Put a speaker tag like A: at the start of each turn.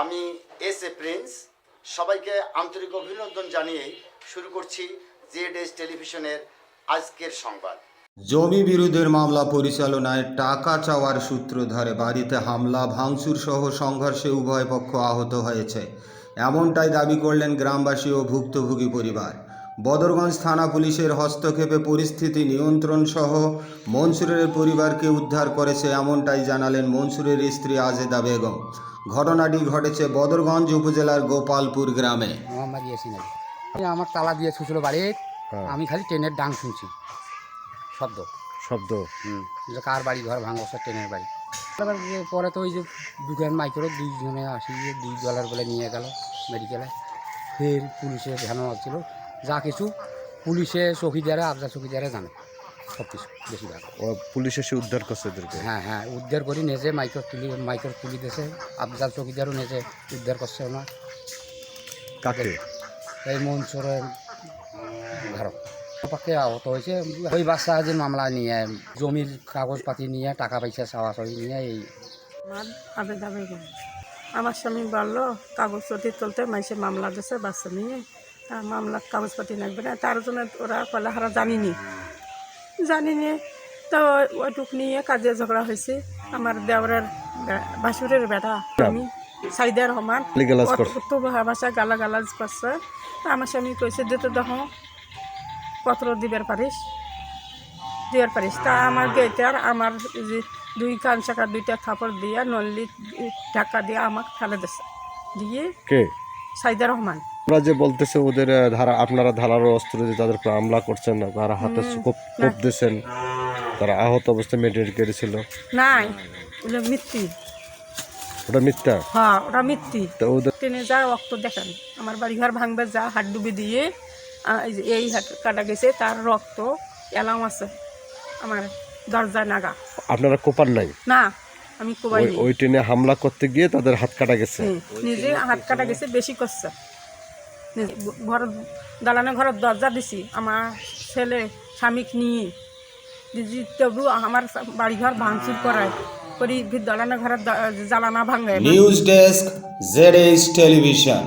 A: আমি S A Prince. সবাইকে আন্তরিক অভিনন্দন জানিয়ে শুরু করছি জেড এস টেলিভিশনের আজকের সংবাদ।
B: জমি বিরোধের মামলা পরিচালনায় টাকা চাওয়ার সূত্র ধরে বাড়িতে হামলা, ভাঙচুর সহ সংঘর্ষে উভয় পক্ষ আহত হয়েছে। এমনটাই দাবি করলেন গ্রামবাসী ও ভুক্তভোগী পরিবার। বদরগঞ্জ থানা পুলিশের হস্তক্ষেপে পরিস্থিতি নিয়ন্ত্রণ সহ মনসুরের পরিবারকে উদ্ধার করেছে এমনটাই জানালেন মনসুরের স্ত্রী আজেদা বেগম। ঘটনাটি ঘটেছে বদরগঞ্জ উপজেলার গোপালপুর গ্রামে।
C: মোহাম্মদ ইয়াসিন আলী। আমার তালা দিয়ে ছুটছিল বাড়ি
D: হ্যাঁ।
C: আমি খালি ট্রেনের ডাং শুনছি। শব্দ।
D: শব্দ?
C: হুম। কার বাড়ি ঘর ভাঙবছে ট্রেনের বাড়ি। পরে তো ওই যে দুজন মাইক্রো দুইজনে আসি গিয়ে দুই ডলার বলে নিয়ে গেল মেডিকেলে। ফের পুলিশে ধ্যানো ছিল যা কিছু পুলিশে চৌকিদারে আবজা চৌকিদারে জানে। সব কিছু বেশিরভাগ
D: ও পুলিশ এসে উদ্ধার করছে এদেরকে?
C: হ্যাঁ হ্যাঁ উদ্ধার করি নেজে মাইক্রো তুলি মাইক্রো তুলি দিয়েছে আবজাল চৌকিদারও নেজে উদ্ধার করছে ওনার
D: কাকে?
C: এই মনসুরের ভারত। পক্ষে আহত হয়েছে। ওই বাচ্চা যে মামলা নিয়ে জমির কাগজপাতি নিয়ে টাকা পয়সা চাওয়া চাওয়াচাওয়ি নিয়ে এই
E: আমার আবেদা আমার স্বামী বলল কাগজপত্র তুলতে মাইসে মামলা দিছে বাচ্চা নিয়ে। তা মামলা কাগজপাতি লাগবে না। তার জন্য ওরা কলে হারা জানিনি। জানিনি তো ওইটুক নিয়ে কাজে ঝগড়া হয়েছে। আমার দেওরের বাসুরের বেটা আমি সাইদের রহমান। কত ভাষা গালাগালাজ করছে। তা আমার স্বামী কইছে যে তো দেখো পত্র দিবার পারিস দিবার পারিস। তা আমার গেটার আমার যে দুই কান চাকা দুইটা থাপড় দিয়া নল্লি ঢাকা দিয়ে আমাকে ফেলে দিছে। দিয়ে
D: কে?
E: সাইদা রহমান।
D: আমরা যে বলতেছে ওদের ধারা আপনারা ধারালো অস্ত্র দিয়ে তাদের উপর হামলা করছেন না তারা হাতে কোপ কোপ দিয়েছেন। তারা আহত অবস্থায় মেডিকেল ছিল।
E: নাই ওগুলো মিথ্যি
D: ওটা মিথ্যা?
E: হ্যাঁ ওটা মিথ্যি
D: তো ওদের
E: ট্রেনে যা রক্ত দেখেন। আমার বাড়িঘর ভাঙবে যা হাত ডুবি দিয়ে এই যে এই হাত কাটা গেছে তার রক্ত এলাম আছে আমার দরজা নাগা।
D: আপনারা কোপার নাই?
E: না আমি কোপাই
D: ওই- ট্রেনে হামলা করতে গিয়ে তাদের হাত কাটা গেছে?
E: নিজে হাত কাটা গেছে বেশি করছে। ঘর দালানে ঘরের দরজা দিছি আমার ছেলে স্বামীক নিয়ে। দিদি তবু আমার বাড়িঘর ভাঙচুর করায় করি দালানে ঘরের জ্বালানা ভাঙে।
B: News desk Z television